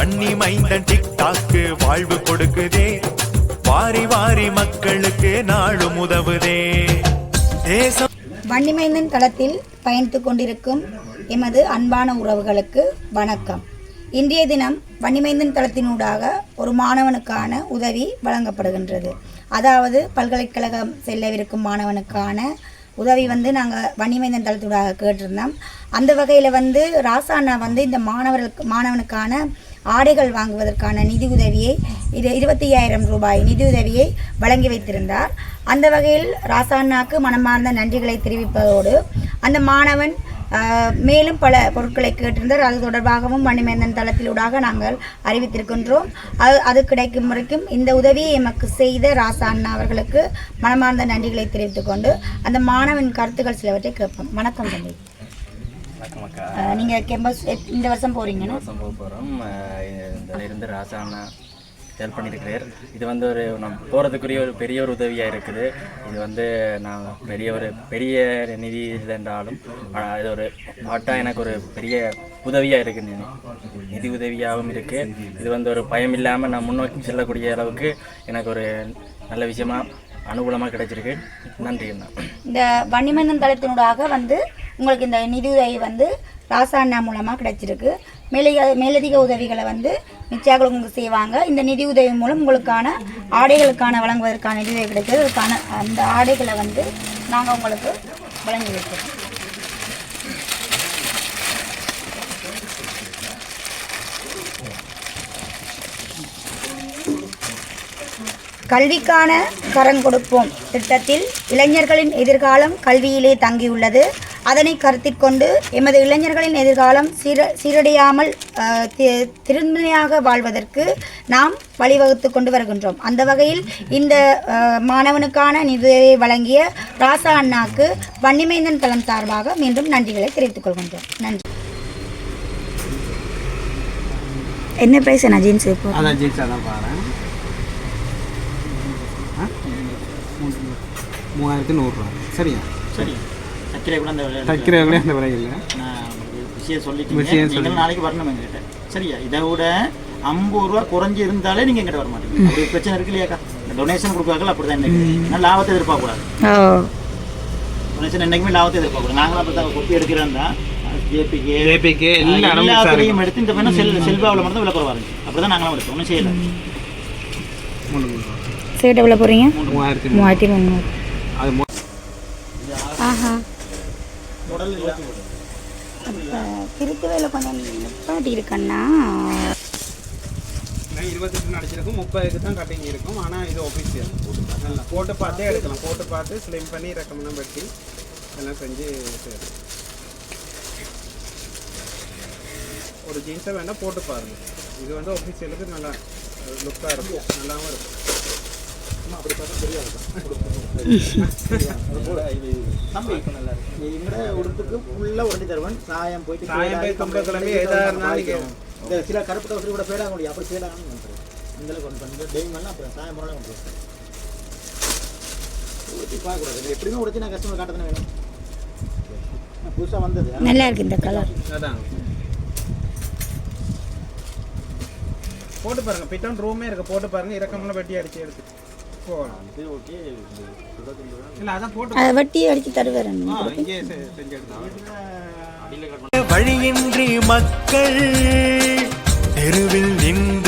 வன்னி மைந்தன் டிக்டாக்கு வாழ்வு கொடுக்குதே. வாரி வாரி மக்களுக்கு நாளும் உதவுதே. தேசம் வன்னிமைந்தன் தளத்தில் பயணித்துக் கொண்டிருக்கும் எமது அன்பான உறவுகளுக்கு வணக்கம். இன்றைய தினம் வன்னிமைந்தன் தளத்தினூடாக ஒரு மாணவனுக்கான உதவி வழங்கப்படுகின்றது. அதாவது பல்கலைக்கழகம் செல்லவிருக்கும் மாணவனுக்கான உதவி வந்து நாங்கள் வன்னிமைந்தன் தளத்தூடாக கேட்டிருந்தோம். அந்த வகையில் வந்து ராசாண்ணா வந்து இந்த மாணவர்களுக்கு மாணவனுக்கான ஆடைகள் வாங்குவதற்கான நிதி உதவியை இது இருபத்தி ஐயாயிரம் ரூபாய் நிதி உதவியை வழங்கி வைத்திருந்தார். அந்த வகையில் ராசாண்ணாக்கு மனமார்ந்த நன்றிகளை தெரிவிப்பதோடு அந்த மாணவன் மேலும் பல பொருட்களை கேட்டிருந்தார். அது தொடர்பாகவும் மணிமேந்தன் தளத்திலூடாக நாங்கள் அறிவித்திருக்கின்றோம். அது அது கிடைக்கும் வரைக்கும் இந்த உதவியை எமக்கு செய்த ராசா அண்ணா அவர்களுக்கு மனமார்ந்த நன்றிகளை தெரிவித்துக்கொண்டு அந்த மாணவன் கருத்துக்கள் சிலவற்றை கேட்போம். வணக்கம் தம்பி. வணக்கம் அக்கா. ஆஹ், நீங்க கேம்பஸ் இந்த வருஷம் போறீங்கன்னா வருஷம் போக போகிறோம் இந்த இருந்து ராசா அண்ணா ஹெல்ப் பண்ணியிருக்கிறார் இது வந்து ஒரு நம்ம போகிறதுக்குரிய ஒரு பெரிய ஒரு உதவியாக இருக்குது. இது வந்து நான் பெரிய ஒரு பெரிய நிதி ஆனால் இது ஒரு பாட்டா எனக்கு ஒரு பெரிய உதவியாக இருக்குது நிதி உதவியாகவும் இருக்குது இது வந்து ஒரு பயம் இல்லாமல் நான் முன்னோக்கி செல்லக்கூடிய அளவுக்கு எனக்கு ஒரு நல்ல விஷயமா அனுகூலமாக கிடைச்சிருக்கு. நன்றி இந்த வன்னிமந்தன் தளத்தினூடாக வந்து உங்களுக்கு இந்த நிதியுதவி வந்து ராசாண்ணா மூலமாக கிடைச்சிருக்கு. மேலதிக மேலதிக உதவிகளை வந்து நிச்சயாக உங்களுக்கு செய்வாங்க. இந்த நிதி உதவி மூலம் உங்களுக்கான ஆடைகளுக்கான வழங்குவதற்கான நிதியுதவி கிடைச்சது அதுக்கான அந்த ஆடைகளை வந்து நாங்கள் உங்களுக்கு வழங்கி வைக்கிறோம். கல்விக்கான கரம் கொடுப்போம். திட்டத்தில் இளைஞர்களின் எதிர்காலம் கல்வியிலே தங்கியுள்ளது. அதனை கருத்தில் கொண்டு எமது இளைஞர்களின் எதிர்காலம் சீர சீரடையாமல் அஹ், தி- திருந்தனையாக வாழ்வதற்கு நாம் வழிவகுத்து கொண்டு வருகின்றோம். அந்த வகையில் இந்த மாணவனுக்கான நிதியை வழங்கிய ராசா அண்ணாக்கு வன்னிமைந்தன் தளம் சார்பாக மீண்டும் நன்றிகளை தெரிவித்துக் கொள்கின்றோம். நன்றி. என்ன பிரைஸ் நான் ஜீன்ஸ் அதான் ஜீன்ஸாக தான் பாருங்க? மூவாயிரத்தி நூறுரூவா சரியா? சரி அக்கறை கூட அந்த விலை இல்லை. நான் விஷயம் சொல்லிட்டீங்க. நாளைக்கு வரணும் எங்ககிட்ட. சரியா? இதை விட ஐம்பது ரூபா குறைஞ்சி இருந்தாலே நீங்கள் எங்கிட்ட வர மாட்டீங்க அப்படி ஒரு பிரச்சனை இருக்கு இல்லையாக்கா? டொனேஷன் கொடுக்குறாங்க அப்படி தான் இன்னைக்கு. லாபத்தை எதிர்பார்க்கக்கூடாது. டொனேஷன் என்றைக்குமே லாபத்தை எதிர்பார்க்கக்கூடாது. நாங்களும் அப்படி தான் கொப்பி எடுக்கிறோம் தான். mix ஆகுது. எல்லாத்துலேயும் எடுத்து இந்த வேணும் செல் செல்வாவில் மட்டும் தான் விளக்குறவா இருந்துச்சு. அப்படி தான் நாங்களும் எடுத்தோம். ஒன்றும் செய்யலை. சேட் எவ்வளோ போகிறீங்க மூவாயிரத்தி நூறு. மூவாயிரத்தி முந்நூறு. அது இல்லை திருத்துவையில் கொஞ்சம் நிப்பாட்டி இருக்கண்ணா. இருபத்தெட்டு அடிச்சிருக்கும் முப்பதுக்கு தான் கட்டிங் இருக்கும். ஆனால் இது ஒஃபிஷியல் போட்டு பார்த்தே எடுக்கலாம். போட்டு பார்த்து ஸ்லிம் பண்ணி ரெக்கமெண்ட் வெட்டி எல்லாம் செஞ்சு செய்யலாம். ஒரு ஜீன்ஸை வேணால் போட்டு பாருங்க. இது வந்து ஒஃபிஷியலுக்கு நல்லா லுக்காக இருக்கும். நல்லாவும் இருக்கும். சாயம் போயிட்டு இந்த சில கருப்பு டவுசர் கூட பேடாக முடியும் அப்படி பேடாக பண்ணுறேன் இந்த அளவுக்கு கொண்டு பண்ணி டெய்ம் எல்லாம் அப்புறம் சாயம் போனாலும் கொண்டு உடுத்தி பார்க்கக்கூடாது. எப்படியுமே உடுத்தி நான் கஸ்டமர் வேணும். புதுசாக வந்தது. நல்லா இருக்கு இந்த கலர் அதான். போட்டு பாருங்க. பிட்டன் ரூமே இருக்கு. போட்டு பாருங்க. இறக்கமெல்லாம் வெட்டி அடிச்சு எடுத்து. அதை வட்டி அடித்து எடுத்தாங்க வழியின்றி மக்கள் தெருவில் நின்று